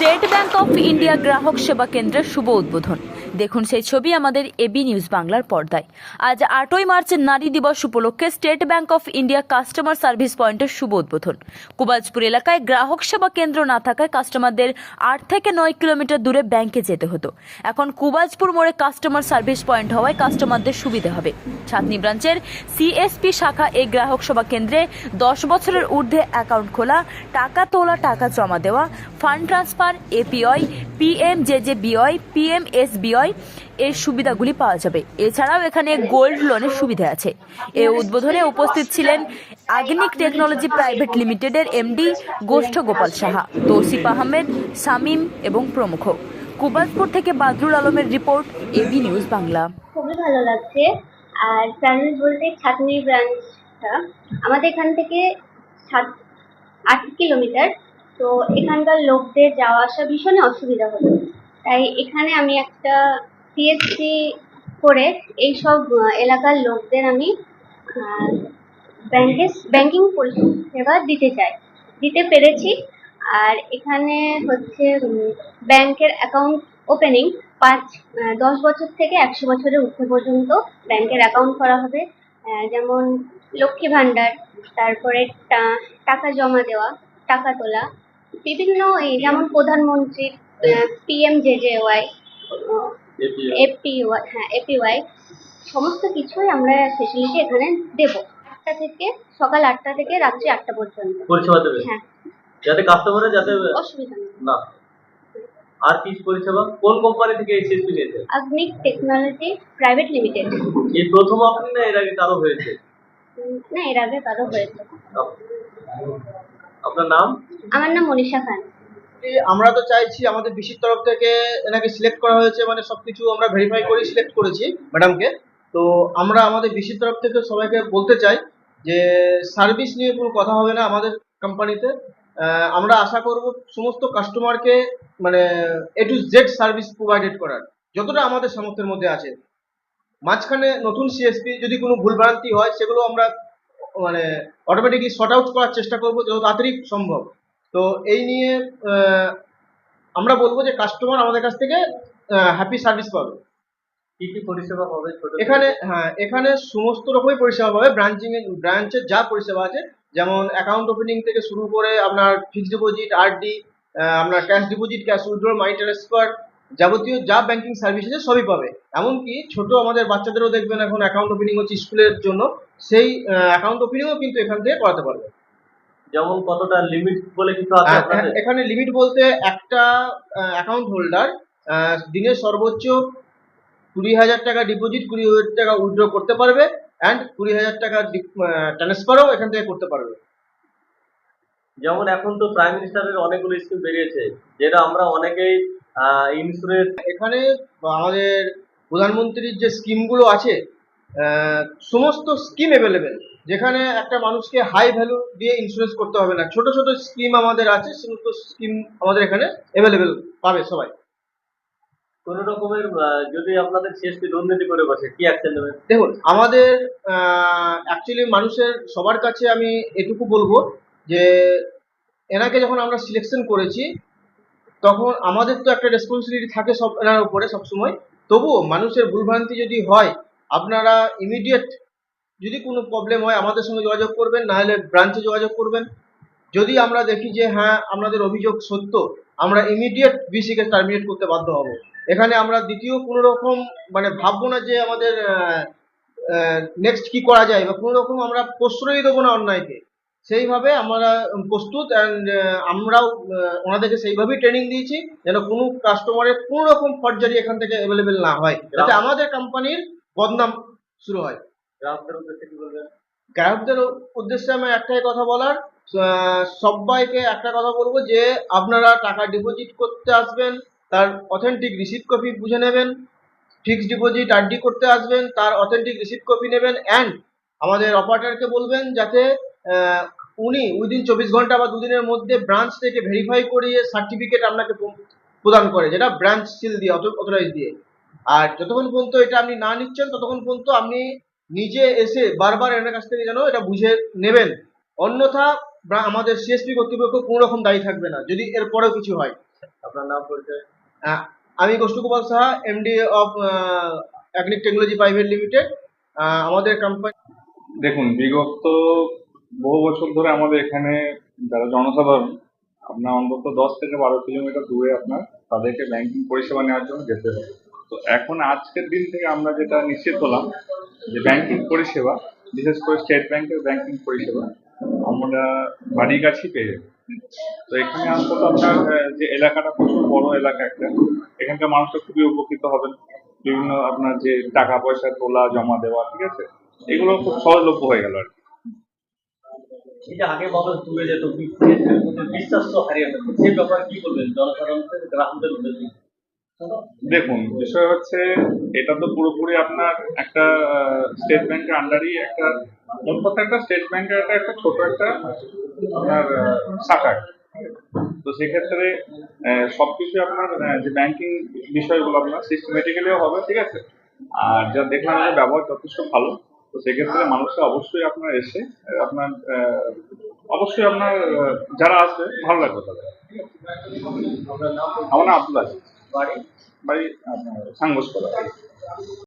State Bank of India গ্রাহক সেবা কেন্দ্রের শুভ উদ্বোধন দেখুন সেই ছবি আমাদের এবি নিউজ বাংলার পর্দায়। আজ আটই মার্চ নারী দিবস উপলক্ষে State Bank of India customer service পয়েন্টের শুভ উদ্বোধন। কুবাজপুর এলাকায় গ্রাহক সেবা কেন্দ্র না থাকায় কাস্টমারদের আট থেকে নয় কিলোমিটার দূরে ব্যাংকে যেতে হতো। এখন কুবাজপুর মোড়ে কাস্টমার সার্ভিস পয়েন্ট হওয়ায় কাস্টমারদের সুবিধা হবে। ছাতনি ব্রাঞ্চের সিএসপি শাখা এই গ্রাহক সেবা কেন্দ্রে দশ বছরের ঊর্ধ্বে অ্যাকাউন্ট খোলা, টাকা তোলা, টাকা জমা দেওয়া fund transfer API PMJJBY PMSBY এর সুবিধাগুলি পাওয়া যাবে। এছাড়াও এখানে গোল্ড লোনের সুবিধা আছে। এ উদ্বোধনে উপস্থিত ছিলেন আগনিক টেকনোলজি প্রাইভেট লিমিটেডের এমডি গোষ্ঠ গোপাল সাহা, তৌসিফ আহমেদ, শামীম এবং প্রমুখ। কুবাজপুর থেকে বাদরুল আলমের রিপোর্ট এবি নিউজ বাংলা। খুবই ভালো লাগছে। আর ব্রাঞ্চ বলতে ছাতনি ব্রাঞ্চটা। আমাদের এখান থেকে সাত, আট কিলোমিটার। তো এখানকার লোকদের যাওয়া আসা ভীষণ অসুবিধা হতো তাই এখানে আমি একটা সিএসসি করে এইসব আহ, এলাকার লোকদের আমি ব্যাংকে ব্যাংকিং পরিষেবা দিতে চাই। দিতে পেরেছি। আর এখানে হচ্ছে ব্যাংকের অ্যাকাউন্ট ওপেনিং পাঁচ দশ বছর থেকে একশো বছরের ঊর্ধ্বে পর্যন্ত ব্যাংকের অ্যাকাউন্ট করা হবে। যেমন লক্ষ্মী ভাণ্ডার তারপরে টাকা জমা দেওয়া টাকা তোলা বিভিন্ন এই যেমন প্রধানমন্ত্রীর এপিওয়াই হ্যাঁ এপিওয়াই সমস্ত কিছুই আমরা ফেসিলিটি এখানে দেব। আটটা থেকে সকাল আটটা থেকে রাত্রি আটটা পর্যন্ত। পরিষেবা দেবে হ্যাঁ। যাতে কাস্টমারের যাতে অসুবিধা না আর কি পরিষেবা কোন কোম্পানি থেকে নিয়েছে? আগ্নিক টেকনোলজি প্রাইভেট লিমিটেড এই প্রথম আপনি না এর আগে কারও হয়েছে? না এর আগে কারও হয়েছে। আপনার নাম? আমার নাম মনীষা খান। আমরা তো চাইছি আমাদের বিসির তরফ থেকে এনাকে সিলেক্ট করা হয়েছে মানে সবকিছু আমরা ভেরিফাই করে সিলেক্ট করেছি ম্যাডামকে তো আমরা আমাদের বিসির তরফ থেকে সবাইকে বলতে চাই যে সার্ভিস নিয়ে কোনো কথা হবে না আমাদের কোম্পানিতে আমরা আশা করব সমস্ত কাস্টমারকে মানে A to Z service provided করার। যতটা আমাদের সামর্থ্যের মধ্যে আছে। মাঝখানে নতুন সিএসপি যদি কোনো ভুলভ্রান্তি হয়, সেগুলো আমরা মানে অটোমেটিকলি শর্ট আউট করার চেষ্টা করব, যত তাড়াতাড়ি সম্ভব। তো এই নিয়ে আমরা বলব যে কাস্টমার আমাদের কাছ থেকে হ্যাপি সার্ভিস পাবে। কি কি পরিষেবা ছোট এখানে হ্যাঁ এখানে সমস্ত রকমই পরিষেবা পাবে। ব্রাঞ্চিং ব্রাঞ্চের যা পরিষেবা আছে যেমন অ্যাকাউন্ট ওপেনিং থেকে শুরু করে আপনার ফিক্সড ডিপোজিট আরডি আপনার cash deposit cash withdraw money transfer যাবতীয় যা ব্যাংকিং সার্ভিস আছে সবই পাবে। এমনকি ছোট আমাদের বাচ্চাদেরও দেখবেন এখন অ্যাকাউন্ট ওপেনিং হচ্ছে স্কুলের জন্য সেই অ্যাকাউন্ট ওপেনিংও কিন্তু এখান থেকে করাতে পারবে। যেমন কতটা লিমিট বলে কিছু আছে আপনাদের? এখানে লিমিট বলতে একটা অ্যাকাউন্ট হোল্ডার দিনে সর্বোচ্চ কুড়ি হাজার টাকা ডিপোজিট কুড়ি হাজার টাকা উইথড্র করতে পারবে অ্যান্ড কুড়ি হাজার টাকা ট্রান্সফারও এখান থেকে করতে পারবে। যেমন এখন তো প্রাইম মিনিস্টারের অনেকগুলো স্কিম বেরিয়েছে যেটা আমরা অনেকেই ইন্স্যুরেন্স এখানে আমাদের প্রধানমন্ত্রীর যে স্কিমগুলো আছে সমস্ত স্কিম অ্যাভেলেবেল যেখানে একটা মানুষকে হাই ভ্যালু দিয়ে ইন্স্যুরেন্স করতে হবে না। ছোট ছোট স্কিম আমাদের আছে সমস্ত স্কিম আমাদের এখানে অ্যাভেলেবেল পাবে সবাই। কোন রকমের যদি আপনাদের সিএসপি দুর্নীতি করে বসে কি অ্যাকশন নেবেন? দেখুন আমাদের অ্যাকচুয়ালি মানুষের সবার কাছে আমি এটুকু বলব যে এনাকে যখন আমরা সিলেকশন করেছি তখন আমাদের তো একটা রেসপন্সিবিলিটি থাকে সব এনার উপরে সবসময়। তবুও মানুষের ভুলভ্রান্তি যদি হয় আপনারা ইমিডিয়েট যদি কোনো প্রবলেম হয় আমাদের সঙ্গে যোগাযোগ করবেন নাহলে ব্রাঞ্চে যোগাযোগ করবেন। যদি আমরা দেখি যে হ্যাঁ আপনাদের অভিযোগ সত্য আমরা ইমিডিয়েট বিসিকে টার্মিনেট করতে বাধ্য হব। এখানে আমরা দ্বিতীয় কোনো রকম মানে ভাববো না যে আমাদের নেক্সট কি করা যায় বা কোনো রকম আমরা প্রশ্রয় দেবো না অন্যায়কে। সেইভাবে আমরা প্রস্তুত অ্যান্ড আমরাও ওনাদেরকে সেইভাবেই ট্রেনিং দিয়েছি যেন কোনো কাস্টমারের কোনো রকম ফর্জারি এখান থেকে অ্যাভেলেবেল না হয়। যাতে আমাদের কোম্পানির বদনাম শুরু হয়। গ্রাহকদের উদ্দেশ্যে কি বলবেন? গ্রাহকদের উদ্দেশ্যে আমি একটাই কথা বলার সবাইকে একটা কথা বলব যে, আপনারা টাকা ডিপোজিট করতে আসবেন, তার অথেন্টিক রিসিপ্ট কপি বুঝে নেবেন ফিক্সড ডিপোজিট আরডি করতে আসবেন, তার অথেন্টিক রিসিপ্ট কপি নেবেন অ্যান্ড আমাদের অপারেটরকে বলবেন যাতে উনি উইদিন চব্বিশ ঘণ্টা বা দুদিনের মধ্যে ব্রাঞ্চ থেকে ভেরিফাই করিয়ে সার্টিফিকেট আপনাকে প্রদান করে, যেটা ব্রাঞ্চ সিল দিয়ে অথরাইজ দিয়ে। আর যতক্ষণ পর্যন্ত এটা আপনি না নিচ্ছেন, ততক্ষণ পর্যন্ত আপনি নিজে এসে বারবার এনার কাছ থেকে যেন এটা বুঝে নেবেন। অন্যথা আমাদের সিএসপি কর্তৃপক্ষ কোনো রকম দায়ী থাকবে না যদি এরপরেও কিছু হয়। আপনার নাম পরিচয় আমি Gosthagopal Saha MD of Agrik technology private limited আমাদের কোম্পানি দেখুন বিগত বহু বছর ধরে আমাদের এখানে যারা জনসাধারণ আপনার অন্তত দশ থেকে বারো কিলোমিটার দূরে আপনার তাদেরকে ব্যাংকিং পরিষেবা নেওয়ার জন্য যেতে হবে। তো এখন আজকের দিন থেকে আমরা যেটা নিশ্চিত হলাম যে ব্যাংকিং পরিষেবা বিশেষ করে স্টেট ব্যাংকের ব্যাংকিং পরিষেবা আমরা বাড়ির কাছেই পেয়ে যাব তো এখানে অন্তত আপনার যে এলাকাটা প্রচুর বড় এলাকা একটা এখানকার মানুষরা খুবই উপকৃত হবেন বিভিন্ন আপনার যে টাকা পয়সা তোলা জমা দেওয়া ঠিক আছে এগুলো খুব সহজলভ্য হয়ে গেল আর কি যে আগে মানুষ দূরে যেত বিশ্বাস হারিয়ে ফেলতো সেই ব্যাপারে কি বলবেন জনসাধারণদের গ্রাহকদের উদ্দেশ্যে দেখুন, বিষয় হচ্ছে এটা তো পুরোপুরি আপনার একটা স্টেট ব্যাংকের আন্ডারই একটা একটা স্টেট ব্যাংকের একটা একটা ছোট একটা আপনার শাখা। তো সেক্ষেত্রে সবকিছু আপনার যে ব্যাংকিং বিষয়গুলো আপনার সিস্টেমেটিক্যালিও হবে, ঠিক আছে? আর যা দেখলাম যে ব্যবহার যথেষ্ট ভালো, তো সেক্ষেত্রে মানুষরা অবশ্যই আপনার এসে আপনার অবশ্যই আপনার যারা আসবে, ভালো লাগবে তাদের। আমার নাম আব্দুল আজিজ বাড়ি বাড়ি আপনার সাংঘোষ করা